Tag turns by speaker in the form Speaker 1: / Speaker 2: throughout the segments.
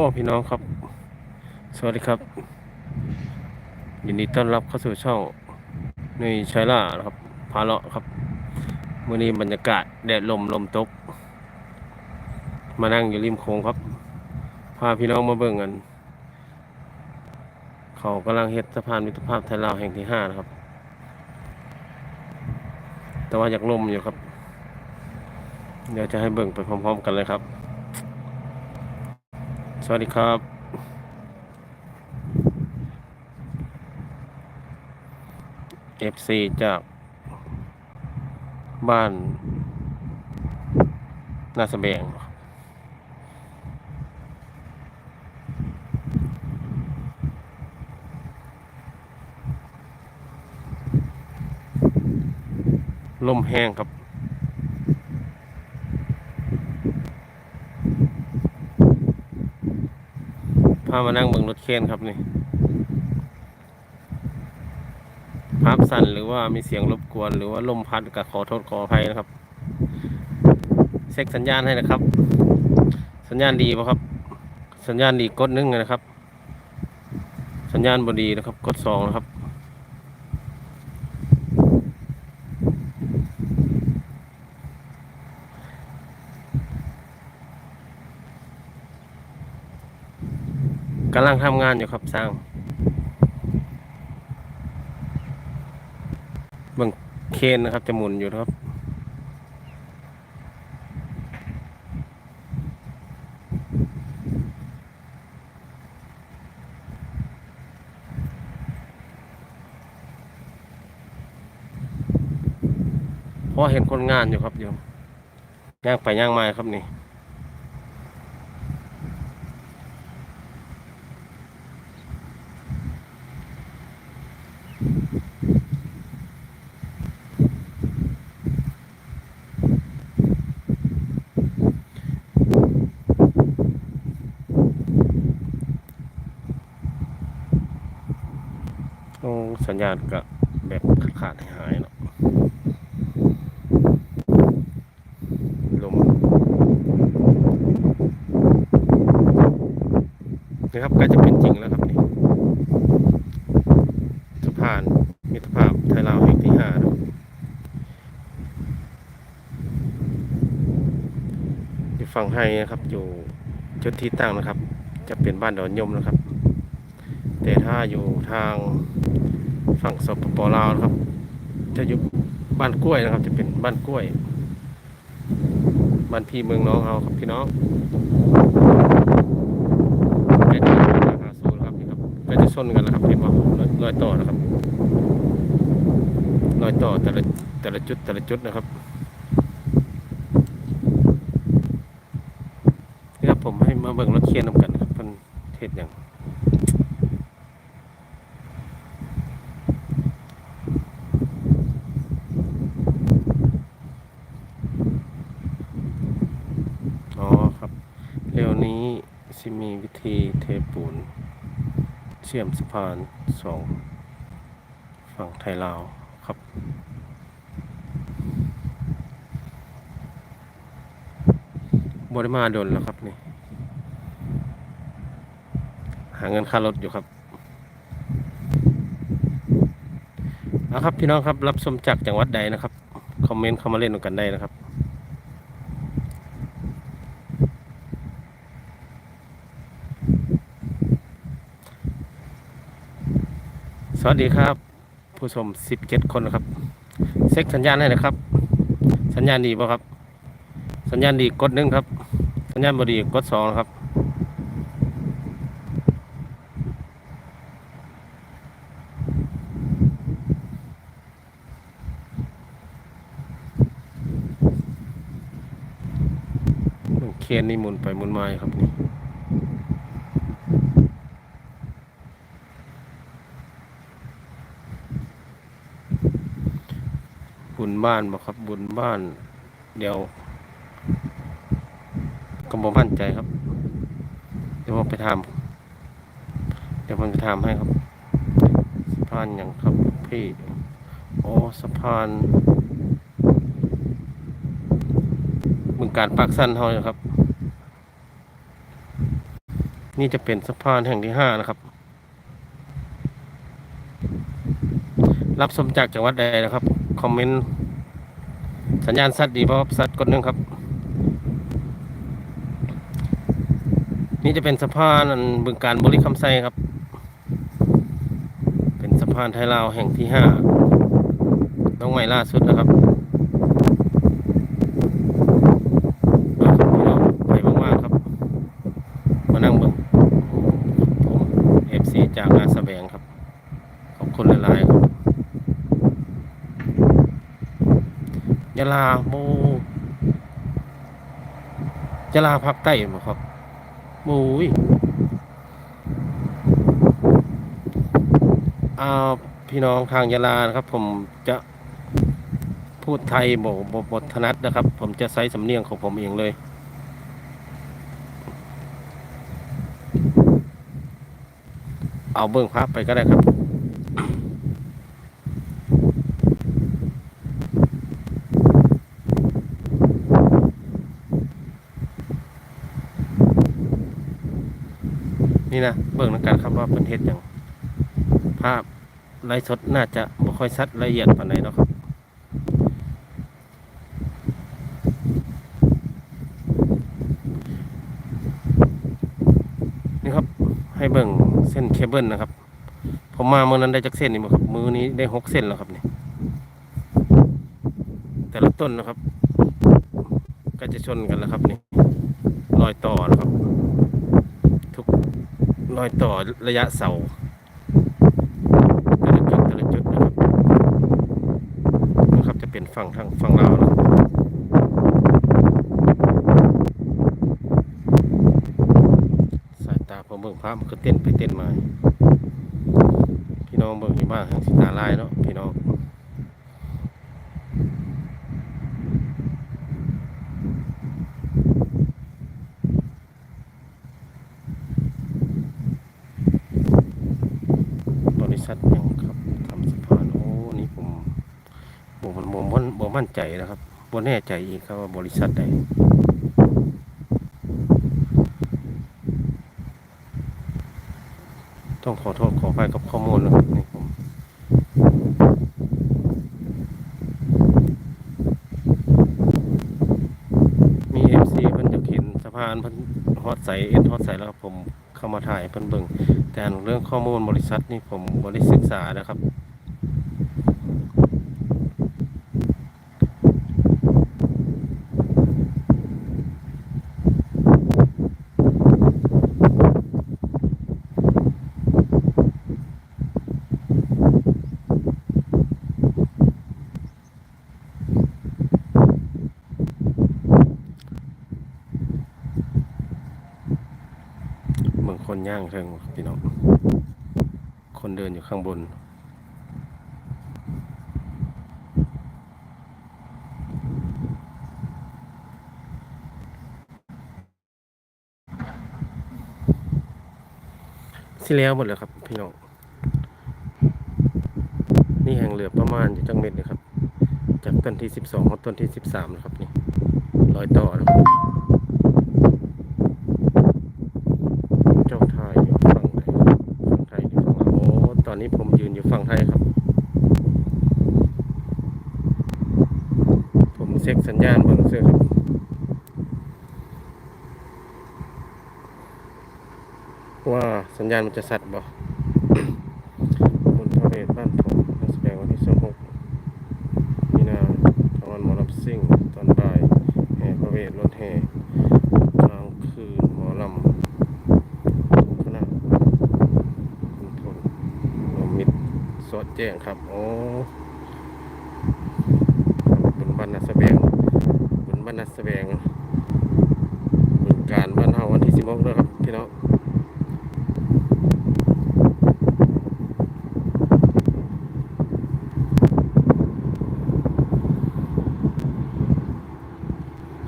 Speaker 1: อ้พี่น้องครับ สวัสดีครับ ยินดีต้อนรับเข้าสู่ช่องในชัยล่านะครับพาเลาะครับมื่อนี้บรรยากาศแดดลมลมตก มานั่งอยู่ริมโค้งครับ พาพี่น้องมาเบิ่งกัน เขากำลังเฮ็ดสะพานมิตรภาพไทยลาวแห่งที่ห้านะครับ แต่ว่าอยากลมอยู่ครับ เดี๋ยวจะให้เบิ่งไปพร้อม ๆ กันเลยครับ สวัสดีครับ FC จากบ้านนาสะแบงลมแห้งครับ พามานั่งเบิ่งรถเคนครับนี่ภาพสั่นหรือว่ามีเสียงรบกวน หรือว่าลมพัดก็ขอโทษขออภัยนะครับ เช็คสัญญาณให้นะครับ สัญญาณดีป่ะครับ สัญญาณดีกดหนึ่งนะครับ สัญญาณบดีนะครับ กดสองนะครับำลังทำงานอยู่ครับสร้างเบิ่งเคนนะครับ จะหมุนอยู่ครับเพราะเห็นคนงานอยู่ครับโยมย่างไปย่างมาครับนี่ โอ้ สัญญาณก็แบบขาดหายเนาะลมนี่ครับใก็จะเป็นจริงแล้วครับนี่สะพานมิตรภาพไทยลาวแห่งที่ห้าอยู่ฝั่งไฮนะครับ อยู่จุดที่ตั้งนะครับ จะเป็นบ้านดอนยมนะครับ แต่ถ้าอยู่ทาง ฝั่งสปปลาวนะครับ จะอยู่บ้านกล้วยนะครับ จะเป็นบ้านกล้วยบ้านพี่เมืองน้องเราครับพี่น้องใกล้จะมาหาสู่แล้วครับนี่ครับใกล้จะส้นกันแล้วครับเห็นบ่รอยรอยต่อนะครับรอยต่อแต่ละแต่ละจุดแต่ละจุดนะครับนี่ครับผมให้มาเบิ่งรถเคียนนำกันครับเพิ่นเทศอย่าง อ๋อครับเร็วนี้ สิมีวิธีเทปูน เชื่อมสะพานสองฝั่งไทยลาวครับบริมาโดนแล้วครับนี่ หาเงินค่ารถอยู่ครับเอาครับพี่น้องครับรับชมจากจังหวัดใดนะครับ คอมเมนต์เข้ามาเล่นกันได้นะครับ สวัสดีครับ ผู้ชม 17 คนนะครับ เซ็กสัญญาณให้นะครับ สัญญาณดีป่ะครับ สัญญาณดีกดหนึ่งครับ สัญญาณบดีกดสองครับเคนนี่หมุนไปหมุนมาครับนี่ บ้านบ่ครับบุญบ้าน เดี๋ยวก็บ่มั่นใจครับ เดี๋ยวผมไปถามเดี๋ยวผมจะถามให้ครับสะพานอย่างครับพี่โอ้สะพานบึงการปากสั้นเฮาอยู่ครับ นี่จะเป็นสะพานแห่งที่ห้านะครับ รับชมจากจังหวัดใดนะครับ คอมเมนต์ สัญญาณสัตว์ดีเพราะสัตว์กดหนึ่งครับ นี่จะเป็นสะพานบึงการบริคำไซครับ เป็นสะพานไทยลาวแห่งที่ห้าน้องใหม่ล่าสุดนะครับเอาครับพี่น้องไปว่างๆครับมานั่งเบิ่งผมเอฟซีจากนาสแบงครับ ขอบคุณหลายๆครับ ยะลาโมยะลาภาคใต้บ่ครับโอ้ยอาพี่น้องทางยะลานะครับ ผมจะพูดไทยบ่บ่บทนัดนะครับ ผมจะใช้สำเนียงของผมเองเลย เอาเบิ้งภาพไปก็ได้ครับ นี่นะเบิ่งนักการครับว่าเป็นเทศอย่างภาพไลฟ์สดน่าจะบ่ค่อยชัดละเอียดปานใดเนาะครับนี่ครับให้เบิ่งเส้นเคเบิลนะครับ ผมมาเมื่อนั้นได้จักเส้นนี่บ่ครับมือนี้ได้หกเส้นแล้วครับนี่แต่ละต้นนะครับ ก็จะชนกันแล้วครับนี่รอยต่อนะครับ รอยต่อระยะเสาแต่ละจุดแต่ละจุดนะครับนะครับจะเป็นฝั่งทางฝั่งลาวนะครับสายตาผมเบิ่งภาพมันก็เต้นไปเต้นมา พี่น้องเบิ่งอยู่บ้านทางสิตาลายเนาะพี่น้อง บริษัทหยังครับทำสะพานโอ้นี่ผมผมมันบ่ มั่นใจนะครับบ่แน่ใจอีกครับว่าบริษัทใดต้องขอโทษขออภัยกับข้อมูลนะครับนี่ผมมีเอฟซีเพิ่นจะเห็นสะพานเพิ่นฮอดใสเอ็นฮอดใสแล้วครับผมเข้ามาถ่ายเพิ่นเบิ่งแต่เรื่องข้อมูลบริษัทนี่ผมบริศึกษานะครับ ย่างเชิงพี่น้อง คนเดินอยู่ข้างบน ที่แล้วหมดเลยครับพี่น้อง นี่แห่งเหลือประมาณอยู่จังเม็ดเลยครับ จากต้นที่สิบสองต้นที่สิบสามนะครับนี่ รอยต่อนะครับ เจ้าไทยอยู่ฝั่งไหนฝั่งไทยอยู่ฝั่งลาวโอ้ ตอ นนี้ผมยืนอยู่ฝั่งไทยครับ ผมเช็คสัญญาณบนเสื้อครับว่าสัญญาณมันจะสัตว์บ่นพระเวทบ้านผมนักแสดงวันที่สองหกมีนาตอนหมอลำซิ่ง ตอนบ่าย แห่พระเวทรถแห่กลางคืนหมอลำ คณะคุณพลรวมมิตรสอด แจ้งครับโอ้บุญบ้านนัสแบงบุญบ้านนัสแบงบุญการบ้านเฮาวันที่สิบหกด้วครับพี่น้อง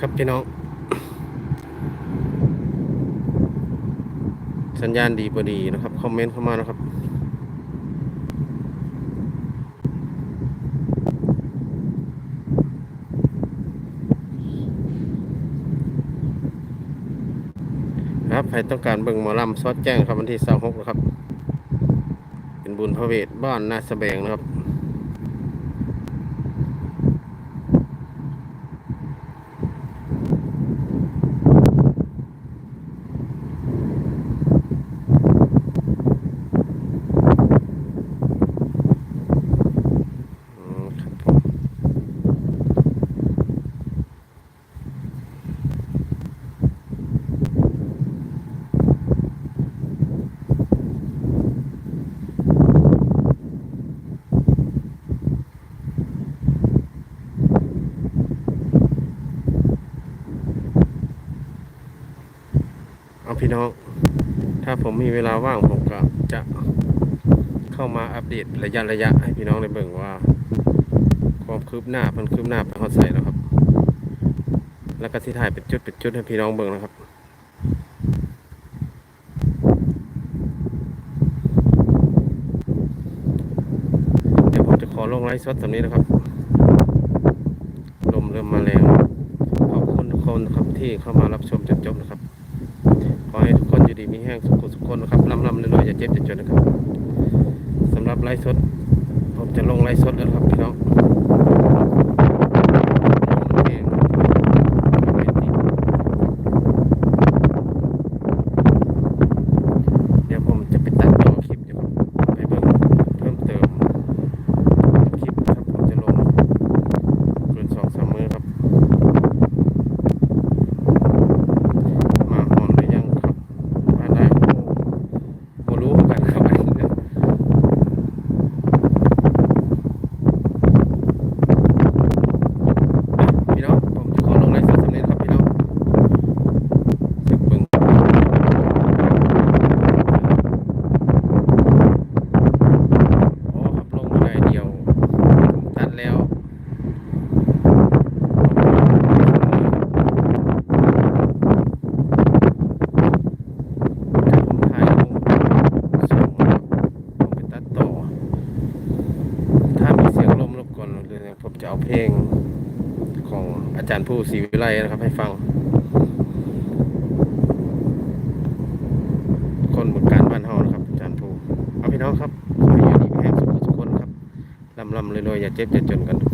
Speaker 1: ครับพี่น้องสัญญาณดีบ่ดีนะครับ คอมเมนต์เข้ามานะครับ อ ค รับใครต้องการเบิ่งหมอลำซอดแจ้งครับวันที่26นะครับ เป็นบุญพระเวทบ้านนาสะแบงนะครับ อืมครับผมเอาพี่ น้อง ถ้าผมมีเวลาว่างผมก็จะเข้ามาอัปเดตระยะระยะให้พี่น้องได้เบิ่งว่า ความคืบหน้าเพิ่นคืบหน้าไปฮอดใส่แล้วครับ แล้วก็ที่ถ่ายเป็นจุดเป็นจุดให้พี่น้องเบิ่งนะครับเดี๋ยวผมจะขอลงไลฟ์สดตรงนี้นะครับลมเริ่มมาแรงขอบคุณทุกคนนะครับที่เข้ามารับชมจนจบนะครับ อยู่ดีมีแห้งสุขสุขคนนะครับร่ำร่ำรวยๆอย่าเจ็บอย่าจนนะครับสำหรับไลฟ์สดผมจะลงไลฟ์สดแล้วนะครับพี่น้อง เองไม่ติดเดี๋ยวผมจะไปตัดต่อคลิปอยู่ครับไปเบิ่งเพิ่มเติม คลิปครับผมจะลงเกินสองสามมื้อครับ มาหอนหรือยังครับมาได้โอ้บ่รู้เหมือนกันครับอันนี้นะพี่น้องผมจะขอลงไลฟ์สดสำเร็จครับพี่น้องสึกเบิ่งโอ้ครับลงมาได้เดียวผมตัดแล้วถ้าผมถ่ายลงส่งนะครับผมไปตัดต่อ ถ้ามีเสียงลมรบกวนเลยนะผมจะเอาเพลง ของอาจารย์ผู้ ศรีวิไลนะครับ ให้ฟัง คนเมืองการบ้านเฮานะครับอาจารย์ผู้เอาพี่น้องครับขอให้อยู่ดีแข็งสุขทุกคนครับลำลำเลยๆอย่าเจ็บอย่าจนกันทุก